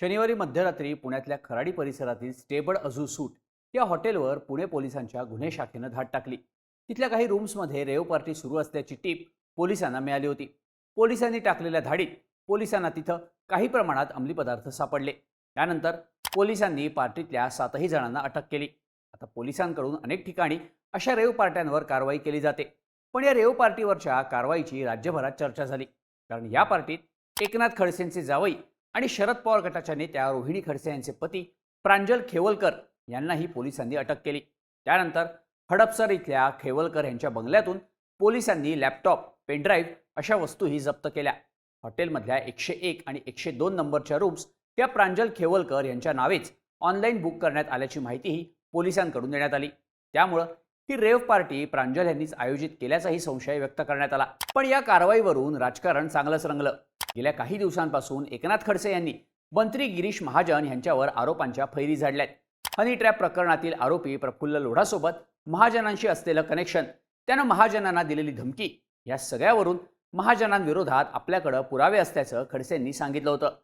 शनिवारी मध्यरात्री पुण्यातल्या खराडी परिसरातील स्टेबड अझू सूट या हॉटेलवर पुणे पोलिसांच्या गुन्हे शाखेनं धाड टाकली. तिथल्या काही रूम्समध्ये रेव पार्टी सुरू असल्याची टीप पोलिसांना मिळाली होती. पोलिसांनी टाकलेल्या धाडीत पोलिसांना तिथं काही प्रमाणात अंमली पदार्थ सापडले. त्यानंतर पोलिसांनी पार्टीतल्या सातही जणांना अटक केली. आता पोलिसांकडून अनेक ठिकाणी अशा रेव पार्ट्यांवर कारवाई केली जाते. पण या रेव पार्टीवरच्या कारवाईची राज्यभरात चर्चा झाली. कारण या पार्टीत एकनाथ खडसेंचे जावई आणि शरद पवार गटाच्या नेत्या रोहिणी खडसे यांचे पती प्रांजल खेवलकर यांनाही पोलिसांनी अटक केली. त्यानंतर हडपसर इथल्या खेवलकर यांच्या बंगल्यातून पोलिसांनी लॅपटॉप पेनड्राईव्ह अशा वस्तूही जप्त केल्या. हॉटेलमधल्या एकशे एक आणि एकशे दोन नंबरच्या रूम्स या प्रांजल खेवलकर यांच्या नावेच ऑनलाईन बुक करण्यात आल्याची माहितीही पोलिसांकडून देण्यात आली. त्यामुळं ही रेव पार्टी प्रांजल यांनीच आयोजित केल्याचाही संशय व्यक्त करण्यात आला. पण या कारवाईवरून राजकारण चांगलंच रंगलं. गेल्या काही दिवसांपासून एकनाथ खडसे यांनी मंत्री गिरीश महाजन यांच्यावर आरोपांच्या फैरी झाडल्यात. हनी ट्रॅप प्रकरणातील आरोपी प्रफुल्ल लोढासोबत महाजनांशी असलेलं कनेक्शन त्यानं महाजनांना दिलेली धमकी या सगळ्यावरून महाजनांविरोधात आपल्याकडं पुरावे असल्याचं खडसेंनी सांगितलं होतं.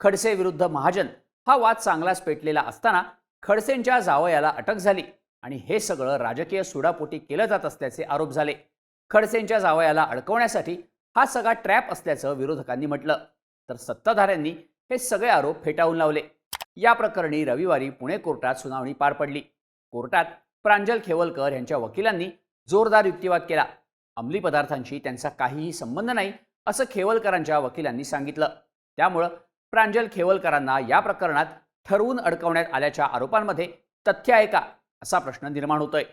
खडसे विरुद्ध महाजन हा वाद चांगलाच पेटलेला असताना खडसेंच्या जावयाला अटक झाली आणि हे सगळं राजकीय सुडापोटी केलं जात असल्याचे आरोप झाले. खडसेंच्या जावयाला अडकवण्यासाठी हा सगळा ट्रॅप असल्याचं विरोधकांनी म्हटलं. तर सत्ताधाऱ्यांनी हे सगळे आरोप फेटाळून लावले. या प्रकरणी रविवारी पुणे कोर्टात सुनावणी पार पडली. कोर्टात प्रांजल खेवलकर यांच्या वकिलांनी जोरदार युक्तिवाद केला. अंमली पदार्थांशी त्यांचा काहीही संबंध नाही असं खेवलकरांच्या वकिलांनी सांगितलं. त्यामुळं प्रांजल खेवलकरांना या प्रकरणात ठरवून अडकवण्यात आल्याच्या आरोपांमध्ये तथ्य आहे का असा प्रश्न निर्माण होतोय.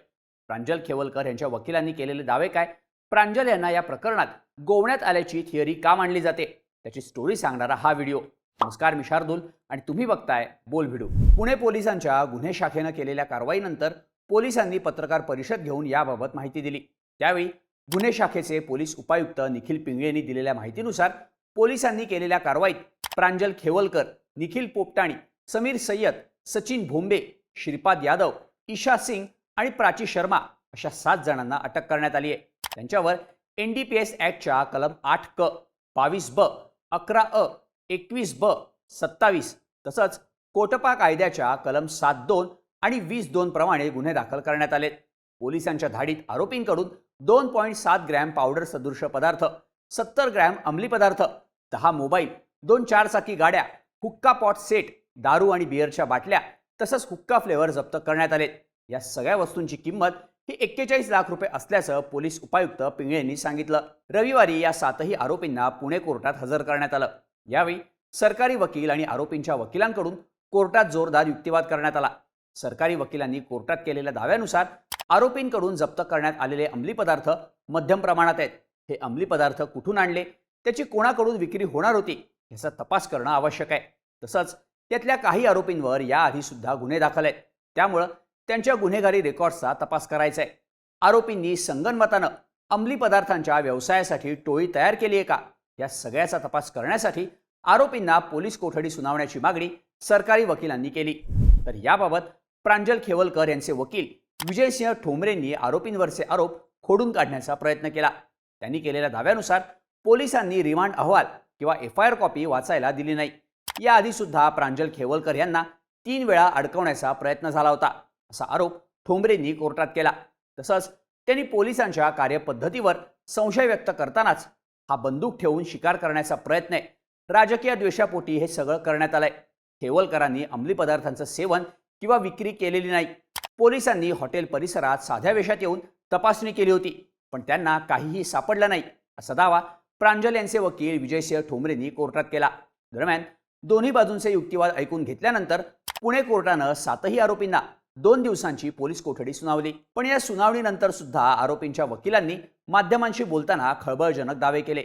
प्रांजल खेवलकर यांच्या वकिलांनी केलेले दावे काय प्रांजल यांना या प्रकरणात गोवण्यात आल्याची थिअरी का मांडली जाते? त्याची स्टोरी सांगणारा हा व्हिडिओ नमस्कार मी शार्दूल आणि तुम्ही बघताय बोल व्हिडिओ पुणे पोलिसांच्या गुन्हे शाखेनं केलेल्या कारवाईनंतर पोलिसांनी पत्रकार परिषद घेऊन याबाबत माहिती दिली. त्यावेळी गुन्हे शाखेचे पोलीस उपायुक्त निखिल पिंगळे यांनी दिलेल्या माहितीनुसार पोलिसांनी केलेल्या कारवाईत प्रांजल खेवलकर निखिल पोपटाणी समीर सय्यद सचिन भोंबे श्रीपाद यादव ईशा सिंग आणि प्राची शर्मा अशा सात जणांना अटक करण्यात आली आहे. त्यांच्यावर एन डी पी एस ॲक्टच्या कलम आठ क बावीस ब अकरा अ एकवीस ब सत्तावीस तसंच कोटपा कायद्याच्या कलम सात दोन आणि वीस दोन प्रमाणे गुन्हे दाखल करण्यात आले पोलिसांच्या धाडीत आरोपींकडून दोन पॉईंट सात ग्रॅम पावडर सदृश पदार्थ सत्तर ग्रॅम अंमली पदार्थ दहा मोबाईल दोन चारचाकी गाड्या हुक्का पॉट सेट दारू आणि बिअरच्या बाटल्या तसंच हुक्का फ्लेवर जप्त करण्यात आले या सगळ्या वस्तूंची किंमत ही एक्केचाळीस लाख रुपये असल्याचं पोलीस उपायुक्त पिंगळे यांनी सांगितलं. रविवारी या सातही आरोपींना पुणे कोर्टात हजर करण्यात आलं. यावेळी सरकारी वकील आणि आरोपींच्या वकिलांकडून कोर्टात जोरदार युक्तिवाद करण्यात आला. सरकारी वकिलांनी कोर्टात केलेल्या दाव्यानुसार आरोपींकडून जप्त करण्यात आलेले अंमली पदार्थ मध्यम प्रमाणात आहेत. हे अंमली पदार्थ कुठून आणले? त्याची कोणाकडून विक्री होणार होती? याचा तपास करणं आवश्यक आहे. तसंच त्यातल्या काही आरोपींवर याआधी सुद्धा गुन्हे दाखल आहेत. त्यामुळं त्यांच्या गुन्हेगारी रेकॉर्डचा तपास करायचा आहे आरोपींनी संगनमतानं अंमली पदार्थांच्या व्यवसायासाठी टोळी तयार केली आहे का? या सगळ्याचा तपास करण्यासाठी आरोपींना पोलीस कोठडी सुनावण्याची मागणी सरकारी वकिलांनी केली. तर याबाबत प्रांजल खेवलकर यांचे वकील विजयसिंह ठोंबरेंनी आरोपींवरचे आरोप खोडून काढण्याचा प्रयत्न केला. त्यांनी केलेल्या दाव्यानुसार पोलिसांनी रिमांड अहवाल किंवा एफ आय आर कॉपी वाचायला दिली नाही. याआधी सुद्धा प्रांजल खेवलकर यांना तीन वेळा अडकवण्याचा प्रयत्न झाला होता. असा आरोप ठोंबरेंनी कोर्टात केला. तसंच त्यांनी पोलिसांच्या कार्यपद्धतीवर संशय व्यक्त करतानाच हा बंदूक ठेवून शिकार करण्याचा प्रयत्न आहे. राजकीय द्वेषापोटी हे सगळं करण्यात आलंय. ठेवलकरांनी अंमली पदार्थांचं सेवन किंवा विक्री केलेली नाही. पोलिसांनी हॉटेल परिसरात साध्या वेशात येऊन तपासणी केली होती पण त्यांना काहीही सापडलं नाही असा दावा प्रांजल यांचे वकील विजयसिंह ठोंबरेंनी कोर्टात केला. दरम्यान दोन्ही बाजूंचे युक्तिवाद ऐकून घेतल्यानंतर पुणे कोर्टानं सातही आरोपींना दोन दिवसांची पोलीस कोठडी सुनावली. पण या सुनावणीनंतर सुद्धा आरोपींच्या वकिलांनी माध्यमांशी बोलताना खळबळजनक दावे केले.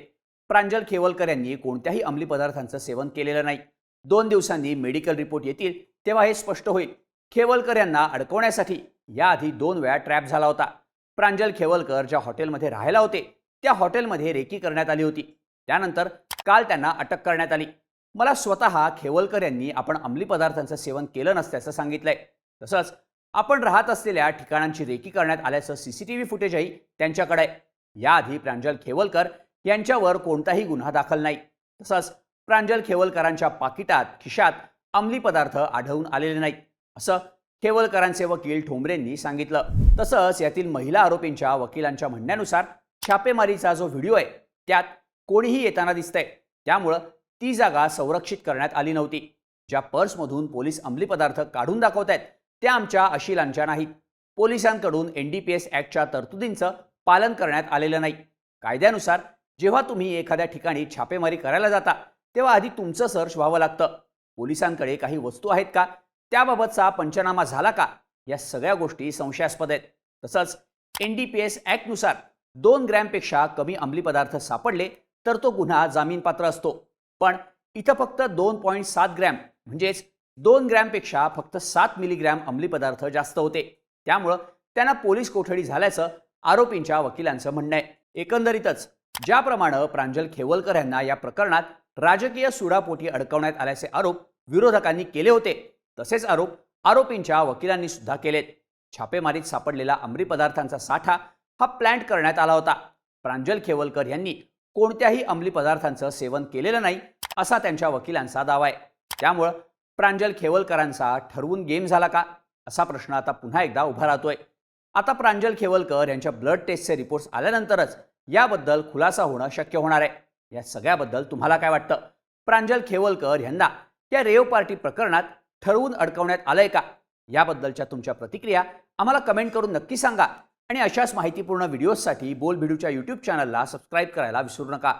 प्रांजल खेवलकर यांनी कोणत्याही अंमली पदार्थांचं सेवन केलेलं नाही. दोन दिवसांनी मेडिकल रिपोर्ट येतील तेव्हा हे स्पष्ट होईल. खेवलकर यांना अडकवण्यासाठी याआधी दोन वेळा ट्रॅप झाला होता. प्रांजल खेवलकर ज्या हॉटेलमध्ये राहायला होते त्या हॉटेलमध्ये रेकी करण्यात आली होती. त्यानंतर काल त्यांना अटक करण्यात आली. मला स्वतः खेवलकर यांनी आपण अंमली पदार्थांचं सेवन केलं नसल्याचं सांगितलंय. तसंच आपण राहत असलेल्या ठिकाणांची रेकी करण्यात आल्याचं सीसीटीव्ही फुटेजही त्यांच्याकडे आहे. याआधी प्रांजल खेवलकर यांच्यावर कोणताही गुन्हा दाखल नाही. तसंच प्रांजल खेवलकरांच्या पाकिटात खिशात अंमली पदार्थ आढळून आलेले नाहीत असं खेवलकरांचे वकील ठोंबरेंनी सांगितलं. तसंच यातील महिला आरोपींच्या वकिलांच्या म्हणण्यानुसार छापेमारीचा जो व्हिडिओ आहे त्यात कोणीही येताना दिसतंय. त्यामुळं ती जागा संरक्षित करण्यात आली नव्हती. ज्या पर्समधून पोलीस अंमली पदार्थ काढून दाखवत आहेत त्या आमच्या अशिलांच्या नाहीत. पोलिसांकडून एन डी पी एस ॲक्टच्या तरतुदींचं पालन करण्यात आलेलं नाही. कायद्यानुसार जेव्हा तुम्ही एखाद्या ठिकाणी छापेमारी करायला जाता तेव्हा आधी तुमचं सर्च व्हावं लागतं. पोलिसांकडे काही वस्तू आहेत का? त्याबाबतचा पंचनामा झाला का? या सगळ्या गोष्टी संशयास्पद आहेत. तसंच एन डी पी एस ॲक्टनुसार दोन ग्रॅमपेक्षा कमी अंमली पदार्थ सापडले तर तो गुन्हा जामीनपात्र असतो. पण इथं फक्त दोन पॉईंट सात ग्रॅम म्हणजेच दोन ग्रॅमपेक्षा फक्त सात मिलीग्रॅम अंमली पदार्थ जास्त होते. त्यामुळं त्यांना पोलीस कोठडी झाल्याचं आरोपींच्या वकिलांचं म्हणणं आहे. एकंदरीतच ज्याप्रमाणे प्रांजल खेवलकर यांना या प्रकरणात राजकीय सुडापोटी अडकवण्यात आल्याचे आरोप विरोधकांनी केले होते तसेच आरोप आरोपींच्या वकिलांनी सुद्धा केलेत. छापेमारीत सापडलेला अंमली पदार्थांचा साठा हा प्लॅन्ट करण्यात आला होता. प्रांजल खेवलकर यांनी कोणत्याही अंमली पदार्थांचं सेवन केलेलं नाही असा त्यांच्या वकिलांचा दावा आहे. त्यामुळं प्रांजल खेवलकरांचा ठरवून गेम झाला का? असा प्रश्न आता पुन्हा एकदा उभा राहतोय. आता प्रांजल खेवलकर यांच्या ब्लड टेस्टचे रिपोर्ट्स आल्यानंतरच याबद्दल खुलासा होणं शक्य होणार आहे. या सगळ्याबद्दल तुम्हाला काय वाटतं? प्रांजल खेवलकर यांना या रेव पार्टी प्रकरणात ठरवून अडकवण्यात आलंय का? याबद्दलच्या तुमच्या प्रतिक्रिया आम्हाला कमेंट करून नक्की सांगा. आणि अशाच माहितीपूर्ण व्हिडिओजसाठी बोल भिडूच्या यूट्यूब चॅनलला सबस्क्राईब करायला विसरू नका.